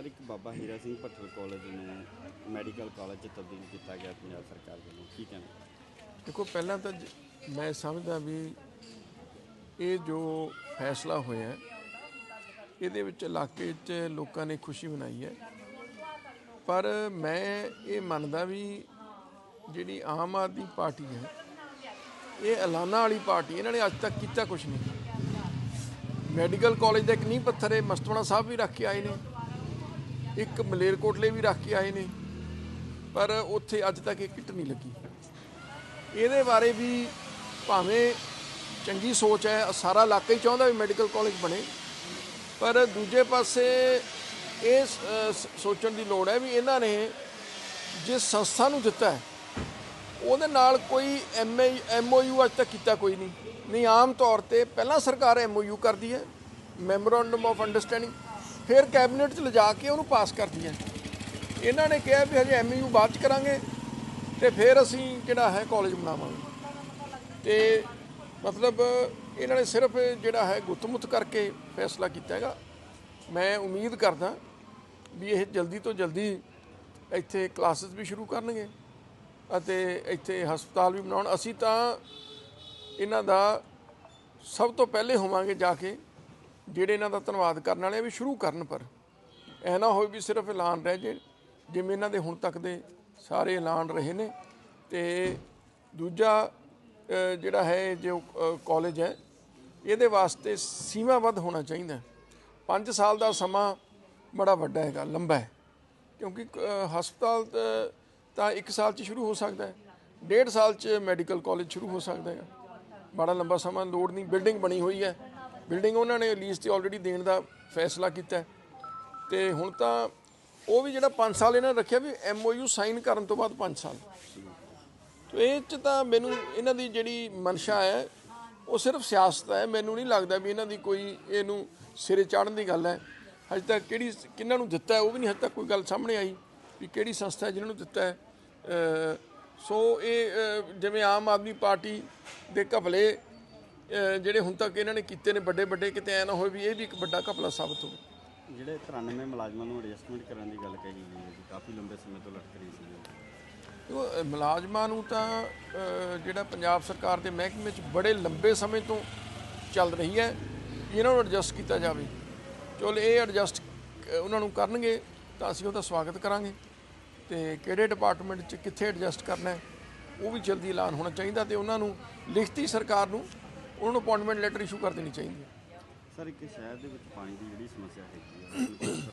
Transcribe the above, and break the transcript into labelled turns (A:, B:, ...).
A: Sir, ਇੱਕ Baba Hira Singh Bhathal college ਨੂੰ medical college 'ਚ ਤਬਦੀਲ ਕੀਤਾ ਗਿਆ ਪੰਜਾਬ ਸਰਕਾਰ ਵੱਲੋਂ। ਕੀ ਕਹਿਣਾ
B: ਦੇਖੋ, ਪਹਿਲਾਂ ਤਾਂ ਜ- ਮੈਂ ਸਮਝਦਾ ਵੀ ਇਹ ਜੋ ਫੈਸਲਾ ਹੋਇਆ ਇਹਦੇ ਵਿੱਚ ਇਲਾਕੇ 'ਚ ਲੋਕਾਂ ਨੇ ਖੁਸ਼ੀ ਮਨਾਈ ਹੈ। ਪਰ ਮੈਂ ਇਹ ਮੰਨਦਾ ਵੀ ਜਿਹੜੀ ਆਮ ਆਦਮੀ ਪਾਰਟੀ ਹੈ, ਇਹ ਐਲਾਨਾ ਵਾਲੀ ਪਾਰਟੀ ਇਹਨਾਂ ਨੇ ਅੱਜ ਤੱਕ ਕੀਤਾ ਕੁਝ ਨਹੀਂ। ਮੈਡੀਕਲ ਕਾਲਜ ਦਾ ਇੱਕ ਨੀਂਹ ਪੱਥਰ ਹੈ, ਮਸਤਵਾਣਾ ਸਾਹਿਬ ਵੀ ਰੱਖ ਕੇ ਆਏ ਨੇ। ਇੱਕ ਮਲੇਰਕੋਟਲੇ ਵੀ ਰੱਖ ਕੇ ਆਏ ਨੇ, ਪਰ ਉੱਥੇ ਅੱਜ ਤੱਕ ਇਹ ਕਿੱਟ ਨਹੀਂ ਲੱਗੀ। ਇਹਦੇ ਬਾਰੇ ਵੀ ਭਾਵੇਂ ਚੰਗੀ ਸੋਚ ਹੈ, ਸਾਰਾ ਇਲਾਕਾ ਹੀ ਚਾਹੁੰਦਾ ਵੀ ਮੈਡੀਕਲ ਕਾਲਜ ਬਣੇ, ਪਰ ਦੂਜੇ ਪਾਸੇ ਇਹ ਸ- ਸੋਚਣ ਦੀ ਲੋੜ ਹੈ ਵੀ ਇਹਨਾਂ ਨੇ ਜਿਸ ਸੰਸਥਾ ਨੂੰ ਦਿੱਤਾ ਹੈ, ਉਹਦੇ ਨਾਲ ਕੋਈ ਐਮ, ਐਮਓਯੂ ਅੱਜ ਤੱਕ ਕੀਤਾ ਕੋਈ ਨਹੀਂ। ਨਹੀਂ, ਆਮ ਤੌਰ ਤੇ ਪਹਿਲਾਂ ਸਰਕਾਰ ਐਮਓਯੂ ਕਰਦੀ ਹੈ, ਮੈਮੋਰੈਂਡਮ ਆਫ ਅੰਡਰਸਟੈਂਡਿੰਗ। ਫਿਰ ਕੈਬਨਿਟ 'ਚ ਲਿਜਾ ਕੇ ਉਹਨੂੰ ਪਾਸ ਕਰਦੀਆਂ। ਇਹਨਾਂ ਨੇ ਕਿਹਾ ਵੀ ਹਜੇ ਐਮਯੂ ਬਾਅਦ ਚ ਕਰਾਂਗੇ ਤੇ ਫਿਰ ਅਸੀਂ ਜਿਹੜਾ ਹੈ ਕਾਲਜ ਬਣਾਵਾਂਗੇ। ਤੇ ਮਤਲਬ ਇਹਨਾਂ ਨੇ ਸਿਰਫ ਜਿਹੜਾ ਹੈ ਗੁੱਤਮੁੱਤ ਕਰਕੇ ਫੈਸਲਾ ਕੀਤਾ ਹੈਗਾ। ਮੈਂ ਉਮੀਦ ਕਰਦਾ ਵੀ ਇਹ ਜਲਦੀ ਤੋਂ ਜਲਦੀ ਇੱਥੇ ਕਲਾਸਿਸ ਵੀ ਸ਼ੁਰੂ ਕਰਨਗੇ ਅਤੇ ਇੱਥੇ ਹਸਪਤਾਲ ਵੀ ਬਣਾਉਣ। ਅਸੀਂ ਤਾਂ ਇਹਨਾਂ ਦਾ ਸਭ ਤੋਂ ਪਹਿਲੇ ਹੋਵਾਂਗੇ ਜਾ ਕੇ ਜਿਹੜੇ ਇਹਨਾਂ ਦਾ ਧੰਨਵਾਦ ਕਰਨ ਵਾਲੇ ਆ ਵੀ ਸ਼ੁਰੂ ਕਰਨ ਪਰ। ਇਹ ਨਾ ਹੋਵੇ ਵੀ ਸਿਰਫ ਐਲਾਨ ਰਹਿ ਜੇ ਜਿਵੇਂ ਇਹਨਾਂ ਦੇ ਹੁਣ ਤੱਕ ਦੇ ਸਾਰੇ ਐਲਾਨ ਰਹੇ ਨੇ। ਤੇ ਦੂਜਾ ਜਿਹੜਾ ਹੈ ਜੋ ਕਾਲਜ ਹੈ ਇਹਦੇ ਵਾਸਤੇ ਸੀਮਾਬੱਧ ਹੋਣਾ ਚਾਹੀਦਾ 5 ਸਾਲ ਦਾ ਸਮਾਂ ਬੜਾ ਵੱਡਾ ਹੈਗਾ ਲੰਬਾ ਹੈ। ਕਿਉਂਕਿ ਅ, ਹਸਪਤਾਲ ਤਾਂ- ਤਾਂ 1 ਸਾਲ 'ਚ ਸ਼ੁਰੂ ਹੋ ਸਕਦਾ ਹੈ। ਡੇਢ ਸਾਲ 'ਚ ਮੈਡੀਕਲ ਕਾਲਜ ਸ਼ੁਰੂ ਹੋ ਸਕਦਾ ਹੈ। ਬੜਾ ਲੰਬਾ ਸਮਾਂ ਲੋੜ ਨਹੀਂ ਬਿਲਡਿੰਗ ਬਣੀ ਹੋਈ ਹੈ। ਬਿਲਡਿੰਗ ਉਹਨਾਂ ਨੇ ਲੀਜ਼ ਤੇ ਆਲਰੇਡੀ ਦੇਣ ਦਾ ਫੈਸਲਾ ਕੀਤਾ ਹੈ। ਤੇ ਹੁਣ ਤਾਂ ਉਹ ਵੀ ਜਿਹੜਾ 5 ਸਾਲ ਇਹਨਾਂ ਨੇ ਰੱਖਿਆ ਵੀ ਐਮਓਯੂ ਸਾਈਨ ਕਰਨ ਤੋਂ ਬਾਅਦ 5 ਸਾਲ। ਤੇ ਇਹ ਚ ਤਾਂ ਮੈਨੂੰ ਇਹਨਾਂ ਦੀ ਜਿਹੜੀ ਮਨਸ਼ਾ ਹੈ, ਉਹ ਸਿਰਫ ਸਿਆਸਤ ਹੈ। ਮੈਨੂੰ ਨਹੀਂ ਲੱਗਦਾ ਵੀ ਇਹਨਾਂ ਦੀ ਕੋਈ ਇਹਨੂੰ ਸਿਰੇ ਚਾੜਨ ਦੀ ਗੱਲ ਹੈ। ਹਜੇ ਤੱਕ ਕਿਹੜੀ ਕਿਹਨਾਂ ਨੂੰ ਦਿੱਤਾ ਹੈ, ਉਹ ਵੀ ਨਹੀਂ ਹਜੇ ਤੱਕ ਕੋਈ ਗੱਲ ਸਾਹਮਣੇ ਆਈ ਵੀ ਕਿਹੜੀ ਸੰਸਥਾ ਹੈ ਜਿਨ੍ਹਾਂ ਨੂੰ ਦਿੱਤਾ ਹੈ। ਸੋ ਇਹ ਜਿਵੇਂ ਆਮ ਆਦਮੀ ਪਾਰਟੀ ਦੇ ਘਪਲੇ ਜਿਹੜੇ ਹੁਣ ਤੱਕ ਇਹਨਾਂ ਨੇ ਕੀਤੇ ਨੇ ਵੱਡੇ ਵੱਡੇ ਕਿਤੇ ਐ ਨਾ ਹੋਵੇ ਵੀ ਇਹ ਵੀ ਇੱਕ ਵੱਡਾ ਘਪਲਾ ਸਾਬਤ ਹੋਵੇ।
A: ਜਿਹੜੇ 93 ਮੁਲਾਜ਼ਮਾਂ ਨੂੰ ਐਡਜਸਟਮੈਂਟ ਕਰਨ ਦੀ ਗੱਲ ਕਹੀ ਗਈ ਹੈ ਜੀ ਕਾਫੀ ਲੰਬੇ ਸਮੇਂ ਤੋਂ ਲਟਕ ਰਹੀ ਸੀ।
B: ਮੁਲਾਜ਼ਮਾਂ ਨੂੰ ਤਾਂ ਜਿਹੜਾ ਪੰਜਾਬ ਸਰਕਾਰ ਦੇ ਮਹਿਕਮੇ 'ਚ ਬੜੇ ਲੰਬੇ ਸਮੇਂ ਤੋਂ ਚੱਲ ਰਹੀ ਹੈ ਇਹਨਾਂ ਨੂੰ ਐਡਜਸਟ ਕੀਤਾ ਜਾਵੇ। ਚਲ ਇਹ ਐਡਜਸਟ ਉਹਨਾਂ ਨੂੰ ਕਰਨਗੇ ਤਾਂ ਅਸੀਂ ਉਹਦਾ ਸਵਾਗਤ ਕਰਾਂਗੇ। ਤੇ ਕਿਹੜੇ ਡਿਪਾਰਟਮੈਂਟ 'ਚ ਕਿੱਥੇ ਐਡਜਸਟ ਕਰਨਾ ਹੈ ਉਹ ਵੀ ਜਲਦੀ ਐਲਾਨ ਹੋਣਾ ਚਾਹੀਦਾ ਤੇ ਉਹਨਾਂ ਨੂੰ ਲਿਖਤੀ ਸਰਕਾਰ ਨੂੰ ਉਹਨਾਂ ਨੂੰ ਅਪਾਇੰਟਮੈਂਟ ਲੈਟਰ ਇਸ਼ੂ ਕਰ ਦੇਣੀ ਚਾਹੀਦੀ ਹੈ।
A: ਸਰ, ਇੱਕ ਸ਼ਹਿਰ ਦੇ ਵਿੱਚ ਪਾਣੀ ਦੀ ਜਿਹੜੀ ਸਮੱਸਿਆ ਹੈਗੀ ਹੈ